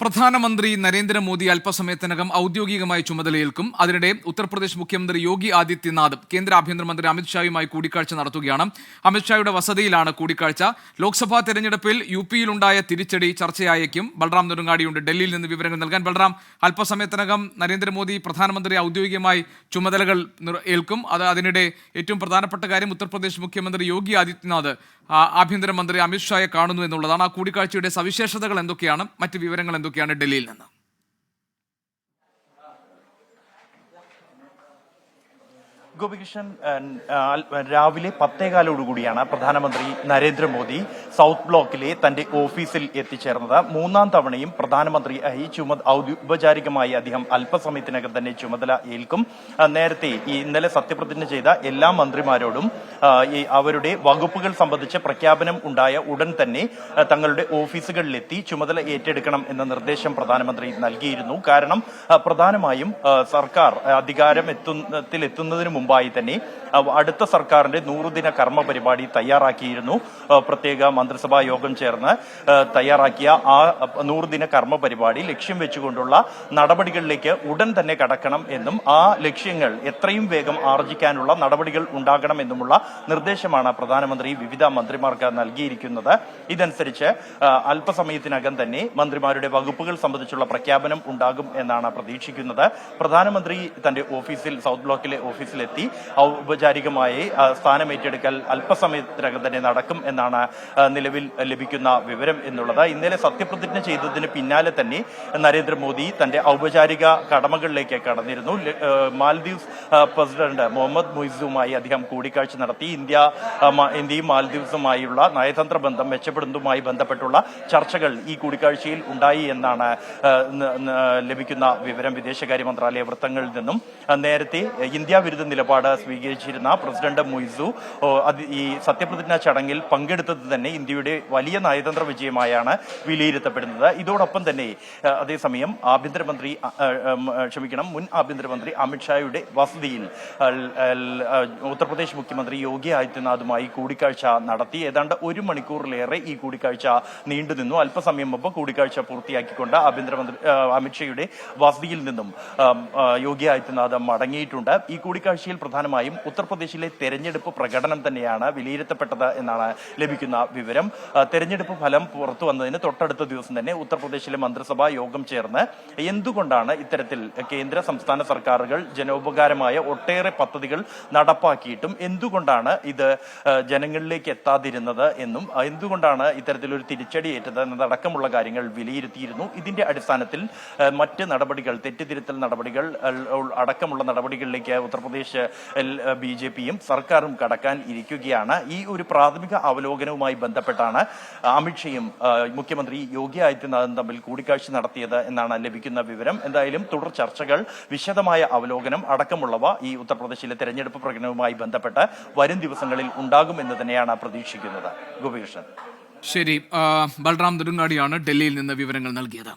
പ്രധാനമന്ത്രി നരേന്ദ്രമോദി അല്പസമയത്തിനകം ഔദ്യോഗികമായി ചുമതലയേൽക്കും. അതിനിടെ ഉത്തർപ്രദേശ് മുഖ്യമന്ത്രി യോഗി ആദിത്യനാഥ് കേന്ദ്ര ആഭ്യന്തരമന്ത്രി അമിത്ഷായുമായി കൂടിക്കാഴ്ച നടത്തുകയാണ്. അമിത്ഷായുടെ വസതിയിലാണ് കൂടിക്കാഴ്ച. ലോക്സഭാ തെരഞ്ഞെടുപ്പിൽ യു പിയിലുണ്ടായ തിരിച്ചടി ചർച്ചയായേക്കും. ബൽറാം നെടുങ്ങാടിയുണ്ട്. ഡൽഹിയിൽ നിന്ന് വിവരങ്ങൾ നൽകാൻ ബൽറാം അല്പസമയത്തിനകം നരേന്ദ്രമോദി പ്രധാനമന്ത്രി ഔദ്യോഗികമായി ചുമതലകൾ ഏൽക്കും. അത് അതിനിടെ ഏറ്റവും പ്രധാനപ്പെട്ട കാര്യം ഉത്തർപ്രദേശ് മുഖ്യമന്ത്രി യോഗി ആദിത്യനാഥ് ആഭ്യന്തരമന്ത്രി അമിത്ഷായെ കാണുന്നു എന്നുള്ളതാണ്. ആ കൂടിക്കാഴ്ചയുടെ സവിശേഷതകൾ എന്തൊക്കെയാണ്? മറ്റ് വിവരങ്ങൾ എന്തൊക്കെയാണ് ഡൽഹിയിൽ നിന്ന്? ഗോപികൃഷ്ണൻ രാവിലെ പത്തേകാലോടുകൂടിയാണ് പ്രധാനമന്ത്രി നരേന്ദ്രമോദി സൗത്ത് ബ്ലോക്കിലെ തന്റെ ഓഫീസിൽ എത്തിച്ചേർന്നത്. മൂന്നാം തവണയും പ്രധാനമന്ത്രി ആയി ചുമ ഔപചാരികമായി അദ്ദേഹം അല്പസമയത്തിനകം തന്നെ ചുമതല ഏൽക്കും. നേരത്തെ ഇന്നലെ സത്യപ്രതിജ്ഞ ചെയ്ത എല്ലാ മന്ത്രിമാരോടും അവരുടെ വകുപ്പുകൾ സംബന്ധിച്ച് പ്രഖ്യാപനം ഉണ്ടായ ഉടൻ തന്നെ തങ്ങളുടെ ഓഫീസുകളിലെത്തി ചുമതല ഏറ്റെടുക്കണം എന്ന നിർദ്ദേശം പ്രധാനമന്ത്രി നൽകിയിരുന്നു. കാരണം പ്രധാനമായും സർക്കാർ അധികാരം എത്തുന്നതിന് എത്തുന്നതിന് മുമ്പായി തന്നെ അടുത്ത സർക്കാരിന്റെ നൂറുദിന കർമ്മ പരിപാടി തയ്യാറാക്കിയിരുന്നു. പ്രത്യേക മന്ത്രിസഭാ യോഗം ചേർന്ന് തയ്യാറാക്കിയ ആ നൂറുദിന കർമ്മ പരിപാടി ലക്ഷ്യം വെച്ചുകൊണ്ടുള്ള നടപടികളിലേക്ക് ഉടൻ തന്നെ കടക്കണം എന്നും ആ ലക്ഷ്യങ്ങൾ എത്രയും വേഗം ആർജിക്കാനുള്ള നടപടികൾ ഉണ്ടാകണം എന്നുമുള്ള നിർദ്ദേശമാണ് പ്രധാനമന്ത്രി വിവിധ മന്ത്രിമാർക്ക് നൽകിയിരിക്കുന്നത്. ഇതനുസരിച്ച് അല്പസമയത്തിനകം തന്നെ മന്ത്രിമാരുടെ വകുപ്പുകൾ സംബന്ധിച്ചുള്ള പ്രഖ്യാപനം ഉണ്ടാകും എന്നാണ് പ്രതീക്ഷിക്കുന്നത്. പ്രധാനമന്ത്രി തന്റെ ഓഫീസിൽ സൗത്ത് ബ്ലോക്കിലെ ഓഫീസിലെത്തി ഔപചാരികമായി സ്ഥാനമേറ്റെടുക്കൽ അല്പസമയത്തിനകം തന്നെ നടക്കും എന്നാണ് നിലവിൽ ലഭിക്കുന്ന വിവരം എന്നുള്ളത്. ഇന്നലെ സത്യപ്രതിജ്ഞ ചെയ്തതിന് പിന്നാലെ തന്നെ നരേന്ദ്രമോദി തന്റെ ഔപചാരിക കടമകളിലേക്ക് കടന്നിരുന്നു. മാൽദീവ്സ് പ്രസിഡന്റ് മുഹമ്മദ് മുയിസുമായി അദ്ദേഹം കൂടിക്കാഴ്ച നടത്തി. ഇന്ത്യ ഇന്ത്യയും മാൽദീവ്സുമായുള്ള നയതന്ത്ര ബന്ധം മെച്ചപ്പെടുന്നതുമായി ബന്ധപ്പെട്ടുള്ള ചർച്ചകൾ ഈ കൂടിക്കാഴ്ചയിൽ ഉണ്ടായി എന്നാണ് ലഭിക്കുന്ന വിവരം. വിദേശകാര്യ മന്ത്രാലയ വൃത്തങ്ങളിൽ നിന്നും നേരത്തെ ഇന്ത്യ വിരുദ്ധ നിലപാട് സ്വീകരിച്ചിരുന്ന പ്രസിഡന്റ് മുയിസു ഈ സത്യപ്രതിജ്ഞാ ചടങ്ങിൽ പങ്കെടുത്തത് തന്നെ ഇന്ത്യയുടെ വലിയ നയതന്ത്ര വിജയമായാണ് വിലയിരുത്തപ്പെടുന്നത്. ഇതോടൊപ്പം തന്നെ അതേസമയം ആഭ്യന്തരമന്ത്രി ക്ഷമിക്കണം മുൻ ആഭ്യന്തരമന്ത്രി അമിത്ഷായുടെ വസതിയിൽ ഉത്തർപ്രദേശ് മുഖ്യമന്ത്രി യോഗി ആദിത്യനാഥുമായി കൂടിക്കാഴ്ച നടത്തി. ഏതാണ്ട് ഒരു മണിക്കൂറിലേറെ ഈ കൂടിക്കാഴ്ച നീണ്ടുനിന്നു അല്പസമയം മുമ്പ് കൂടിക്കാഴ്ച പൂർത്തിയാക്കിക്കൊണ്ട് ആഭ്യന്തരമന്ത്രി അമിത്ഷായുടെ വസതിയിൽ നിന്നും യോഗി ആദിത്യനാഥ് മടങ്ങിയിട്ടുണ്ട്. ഈ കൂടിക്കാഴ്ചയിൽ പ്രധാനമായും ഉത്തർപ്രദേശിലെ തെരഞ്ഞെടുപ്പ് പ്രകടനം തന്നെയാണ് വിലയിരുത്തപ്പെട്ടത് എന്നാണ് ലഭിക്കുന്ന വിവരം. തെരഞ്ഞെടുപ്പ് ഫലം പുറത്തു വന്നതിന് തൊട്ടടുത്ത ദിവസം തന്നെ ഉത്തർപ്രദേശിലെ മന്ത്രിസഭാ യോഗം ചേർന്ന് എന്തുകൊണ്ടാണ് ഇത്തരത്തിൽ കേന്ദ്ര സംസ്ഥാന സർക്കാരുകൾ ജനോപകാരമായ ഒട്ടേറെ പദ്ധതികൾ നടപ്പാക്കിയിട്ടും എന്തുകൊണ്ടാണ് ഇത് ജനങ്ങളിലേക്ക് എത്താതിരുന്നത് എന്നും എന്തുകൊണ്ടാണ് ഇത്തരത്തിലൊരു തിരിച്ചടി ഏറ്റത് എന്നതടക്കമുള്ള കാര്യങ്ങൾ വിലയിരുത്തിയിരുന്നു. ഇതിന്റെ അടിസ്ഥാനത്തിൽ മറ്റ് നടപടികൾ തെറ്റിതിരുത്തൽ നടപടികൾ അടക്കമുള്ള നടപടികളിലേക്ക് ഉത്തർപ്രദേശ് ബി ജെ പിയും സർക്കാരും കടക്കാൻ ഇരിക്കുകയാണ്. ഈ ഒരു പ്രാഥമിക അവലോകനവുമായി ബന്ധപ്പെട്ടാണ് അമിത്ഷയും മുഖ്യമന്ത്രി യോഗി ആദിത്യനാഥും തമ്മിൽ കൂടിക്കാഴ്ച നടത്തിയത് എന്നാണ് ലഭിക്കുന്ന വിവരം. എന്തായാലും തുടർ ചർച്ചകൾ വിശദമായ അവലോകനം അടക്കമുള്ളവ ഈ ഉത്തർപ്രദേശിലെ തെരഞ്ഞെടുപ്പ് പ്രകടനവുമായി ബന്ധപ്പെട്ട് വരും ദിവസങ്ങളിൽ ഉണ്ടാകുമെന്ന് തന്നെയാണ് പ്രതീക്ഷിക്കുന്നത്. ഗോപികൃഷ്ണൻ. ശരി ബൽറാം നെടുങ്ങാടിയാണ് ഡൽഹിയിൽ നിന്ന് വിവരങ്ങൾ നൽകിയത്.